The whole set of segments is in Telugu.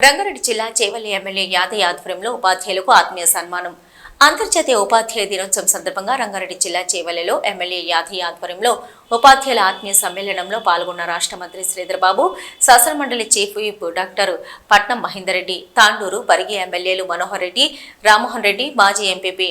రంగారెడ్డి జిల్లా చేవల్లి ఎమ్మెల్యే యాదయ్య ఆధ్వర్యంలో ఉపాధ్యాయులకు ఆత్మీయ సన్మానం. అంతర్జాతీయ ఉపాధ్యాయ దినోత్సవం సందర్భంగా రంగారెడ్డి జిల్లా చేవల్లిలో ఎమ్మెల్యే యాదయ్య ఆధ్వర్యంలో ఉపాధ్యాయుల ఆత్మీయ సమ్మేళనంలో పాల్గొన్న రాష్ట్ర మంత్రి శ్రీధర్బాబు శాసనమండలి చీఫ్ విప్ డాక్టర్ పట్నం మహేందర్ రెడ్డి తాండూరు పరిగి ఎమ్మెల్యేలు మనోహర్ రెడ్డి రామ్మోహన్ రెడ్డి మాజీ ఎంపీపీ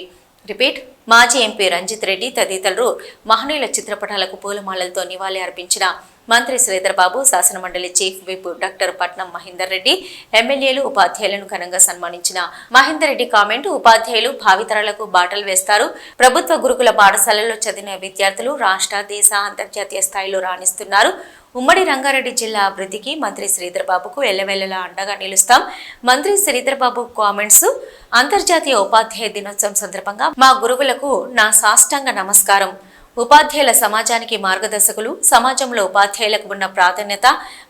రిపీట్ మాజీ ఎంపీ రంజిత్ రెడ్డి తదితరులు మహనీయుల చిత్రపటాలకు పూలమాలలతో నివాళి అర్పించిన మంత్రి శ్రీధర్బాబు శాసనమండలి చీఫ్ విప్ డాక్టర్ పట్నం మహేందర్ రెడ్డి ఎమ్మెల్యేలు ఉపాధ్యాయులను ఘనంగా సన్మానించిన మహేందర్ రెడ్డి కామెంట్ ఉపాధ్యాయులు భావితరాలకు బాటలు వేస్తారు. ప్రభుత్వ గురుకుల పాఠశాలలో చదివిన విద్యార్థులు రాష్ట్ర దేశ అంతర్జాతీయ స్థాయిలో రాణిస్తున్నారు. ఉమ్మడి రంగారెడ్డి జిల్లా అభివృద్ధికి మంత్రి శ్రీధర్బాబుకు ఎల్లవెల్లలా అండగా నిలుస్తాం. మంత్రి శ్రీధర్బాబు కామెంట్స్ అంతర్జాతీయ ఉపాధ్యాయ దినోత్సవం సందర్భంగా మా గురువులకు నా సాష్టాంగ నమస్కారం. ఉపాధ్యాయుల సమాజానికి మార్గదర్శకులు సమాజంలో ఉపాధ్యాయులకు ఉన్న ప్రాధాన్యత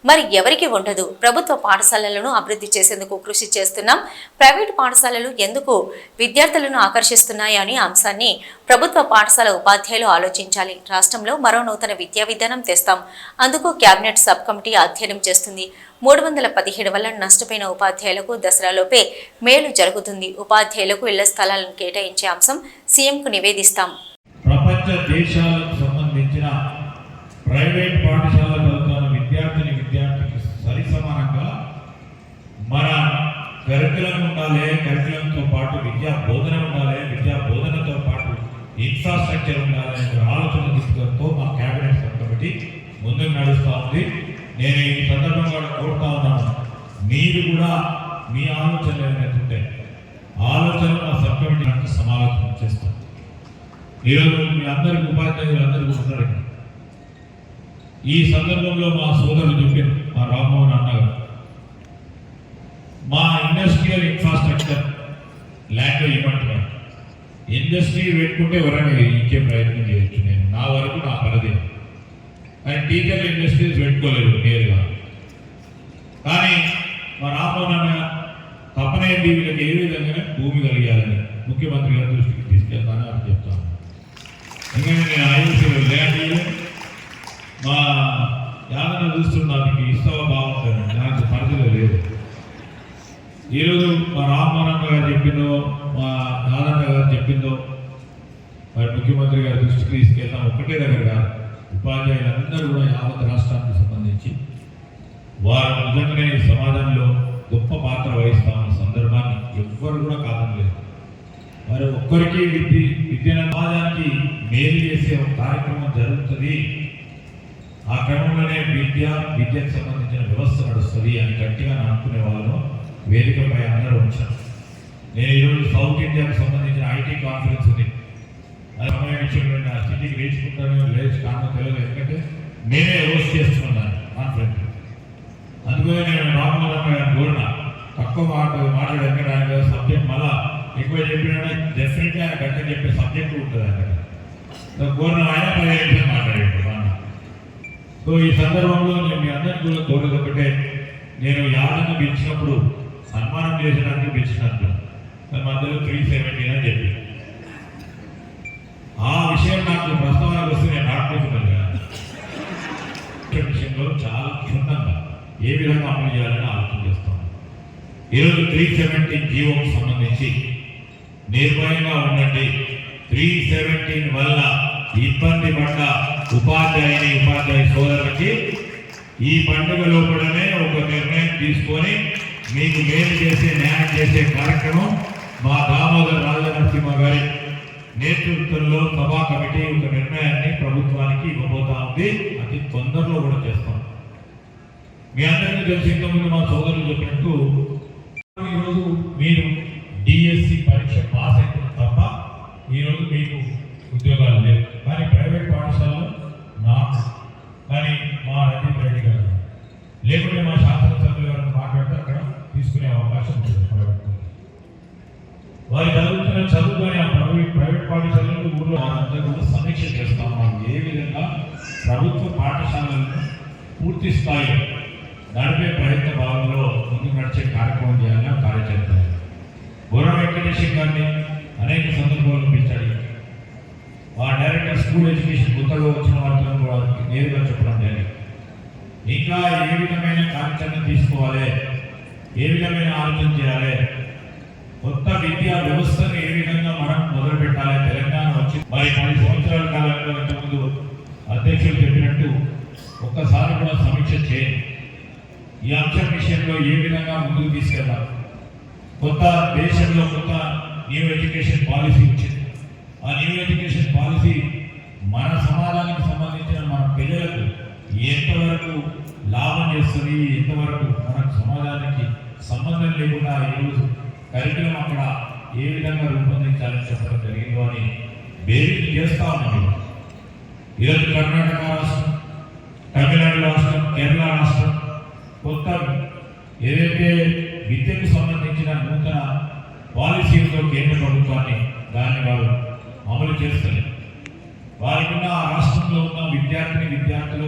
మరి ఎవరికి ఉండదు? ప్రభుత్వ పాఠశాలలను అభివృద్ధి చేసేందుకు కృషి చేస్తున్నాం. ప్రైవేటు పాఠశాలలు ఎందుకు విద్యార్థులను ఆకర్షిస్తున్నాయి అనే అంశాన్ని ప్రభుత్వ పాఠశాల ఉపాధ్యాయులు ఆలోచించాలి. రాష్ట్రంలో మరో నూతన విద్యా విధానం తెస్తాం. అందుకు కేబినెట్ సబ్ కమిటీ అధ్యయనం చేస్తుంది. మూడు వందల పదిహేడు వల్ల నష్టపోయిన ఉపాధ్యాయులకు దసరాలోపే మేలు జరుగుతుంది. ఉపాధ్యాయులకు ఇళ్ళ స్థలాలను కేటాయించే అంశం సీఎంకు నివేదిస్తాం. ప్రపంచ దేశాలకు సంబంధించిన ప్రైవేట్ పాఠశాలలో చదువుతున్న విద్యార్థిని విద్యార్థికి సరి సమానంగా మన కరికులం ఉండాలి కరికులంతో పాటు విద్యా బోధన ఉండాలి విద్యా బోధనతో పాటు ఇన్ఫ్రాస్ట్రక్చర్ ఉండాలి అనే ఆలోచన తీసుకుంటూ మా కేబినెట్ సబ్ కమిటీ ముందుకు నడుస్తూ ఉంది. నేను ఈ సందర్భంగా కోరుతా ఉన్నాను మీరు కూడా మీ ఆలోచనలు ఏమైనా ఉంటే ఆలోచనలు మా సబ్ కమిటీ సమాలోచన చేస్తాను ఈరోజు మీ అందరికి ఉపాధ్యాయులు అందరికీ ఉన్నారు ఈ సందర్భంలో మా సోదరులు చెప్పారు మా రామ్మోహన్ అన్నగారు మా ఇండస్ట్రియల్ ఇన్ఫ్రాస్ట్రక్చర్ ల్యాండ్ ఇవ్వమంటున్నాను ఇండస్ట్రీ పెట్టుకుంటే ఎవరైనా ఇచ్చే ప్రయత్నం చేయొచ్చు. నేను నా వరకు నా పరిధి. కానీ టీచర్ ఇండస్ట్రీస్ పెట్టుకోలేదు నేరుగా. కానీ మా రామ్మోహన్ అన్న తప్పనే వీళ్ళకి ఏ విధంగా భూమి కలిగాలని ముఖ్యమంత్రి గారి దృష్టికి తీసుకెళ్తానని అని చెప్తాను. ఎందుకంటే నేను ఐఎస్సీలో మా యాదన చూస్తున్నానికి ఇస్తవ బాగుంటుంది. నాకు పరిధిలో లేదు. ఈరోజు మా రామ్మోహన్ గారు చెప్పిందో మా నాదన్న గారు చెప్పిందో మరి ముఖ్యమంత్రి గారి దృష్టికి తీసుకెళ్తాం. ఒక్కటే దగ్గర ఉపాధ్యాయులందరూ కూడా యావత్ రాష్ట్రానికి సంబంధించి వారు నిజంగానే సమాజంలో గొప్ప పాత్ర వహిస్తామన్న సందర్భాన్ని ఎవ్వరు కూడా మరి ఒక్కరికి విద్య విద్య సమాజానికి మేలు చేసే ఒక కార్యక్రమం జరుగుతుంది. ఆ క్రమంలోనే విద్య విద్యకు సంబంధించిన వ్యవస్థ నడుస్తుంది అని గట్టిగా అనుకునే వాళ్ళు వేదికపై అందరూ వచ్చారు నేను ఈరోజు సౌత్ ఇండియాకు సంబంధించిన ఐటీ కాన్ఫరెన్స్ ఉంది. అది సమయం విషయంలో నా స్థితికి లేచుకుంటాను లేచి కారణం తెలియదు. ఎందుకంటే నేనే హోస్ట్ చేస్తున్నాను కాన్ఫరెన్స్. అందుకని నేను రామోహన్ గారిని కోరిన తక్కువ మాట మాట్లాడాక ఆయన సబ్జెక్ట్ మళ్ళా ఎక్కువ చెప్పినా డెఫినెట్గా ఆయన గంట చెప్పే సబ్జెక్ట్ ఉంటుంది అక్కడ కోరిన ఆయన పదిహేను నిమిషాలు మాట్లాడాడు సో ఈ సందర్భంలో నేను మీ అందరికీ కూడా కోరేది ఒకటే నేను యాదన్న పిలిచినప్పుడు సన్మానం చేసడానికి పిలిచినట్టు. మధ్యలో త్రీ సెవెంటీన్ అని చెప్పి. ఆ విషయం నాకు ప్రస్తావనకు వస్తే నేను రాకపోతున్నాను కదా. విషయంలో చాలా క్షుణ్ణంగా ఏ విధంగా అమలు చేయాలని ఆలోచన చేస్తాను. ఈరోజు త్రీ సెవెంటీ జీవోకి సంబంధించి నిర్భయంగా ఉండండి. త్రీ సెవెంటీన్ వల్ల ఇబ్బంది పడ్డ ఉపాధ్యాయుని ఉపాధ్యాయ సోదరులకి ఈ పండుగ లోపలనే ఒక నిర్ణయం తీసుకొని మీకు మేలు చేసే న్యాయం చేసే కార్యక్రమం మా దామోదర్ రాజనరసింహ గారి నేతృత్వంలో సభా కమిటీ ఒక నిర్ణయాన్ని ప్రభుత్వానికి ఇవ్వబోతా ఉంది. అతి తొందరలో కూడా చేస్తాం. మీ అందరికీ తెలిసి ఇంతకుముందు మా సోదరులు చెప్పినట్టు ఈరోజు మీరు మీకు ఉద్యోగాలు లేవు. కానీ ప్రైవేట్ పాఠశాలలో నాకు కానీ మా రంజిత్ రెడ్డి గారు లేకుంటే మా శాసనసభ్యులు గారు మాట్లాడితే అక్కడ తీసుకునే అవకాశం ఉంటుంది ప్రైవేట్ వారి చదువుతున్న చదువుకొని ఆ ప్రైవేట్ ప్రైవేట్ పాఠశాలలు ఊళ్ళో వారందరూ కూడా సమీక్ష చేస్తాం. మనం ఏ విధంగా ప్రభుత్వ పాఠశాలలను పూర్తి స్థాయిలో నడిపే ప్రయత్న భాగంలో ముందుకు నడిచే కార్యక్రమం చేయాలని ఆ కార్యచరణ బుర్ర వెంకటేశ్వర గారిని అనేక సందర్భాల్లో స్కూల్ ఎడ్యుకేషన్ కొత్తగా వచ్చిన వాళ్ళని కూడా నేరుగా చెప్పడం జరిగింది. ఇంకా ఏ విధమైన కార్యాచరణ తీసుకోవాలి? ఏ విధమైన ఆలోచన చేయాలి? కొత్త విద్యా వ్యవస్థను ఏ విధంగా మనం మొదలు పెట్టాలి తెలంగాణ వచ్చి మరి పది సంవత్సరాల కాలంలో ఇంతకుముందు అధ్యక్షులు చెప్పినట్టు ఒక్కసారి కూడా సమీక్ష చేయండి. ఈ అంశం విషయంలో ఏ విధంగా ముందుకు తీసుకెళ్ళాలి కొత్త దేశంలో కొత్త న్యూ ఎడ్యుకేషన్ పాలసీ వచ్చింది. ఆ న్యూ ఎడ్యుకేషన్ పాలసీ మన సమాజానికి సంబంధించిన మన పిల్లలకు ఎంతవరకు లాభం చేస్తుంది. ఎంతవరకు మన సమాజానికి సంబంధం లేకుండా ఈరోజు కరికులం అక్కడ ఏ విధంగా రూపొందించాలని చెప్పడం జరిగిందో అని బేరీలు చేస్తా ఉన్నాం ఈరోజు కర్ణాటక రాష్ట్రం తమిళనాడు రాష్ట్రం కేరళ రాష్ట్రం కొత్త ఏదైతే విద్యకు సంబంధించిన నూతన పాలసీలతో కేంద్ర ప్రభుత్వాన్ని దాన్ని వారు అమలు చేస్తారు వారికి ఉన్న ఆ రాష్ట్రంలో ఉన్న విద్యార్థిని విద్యార్థులు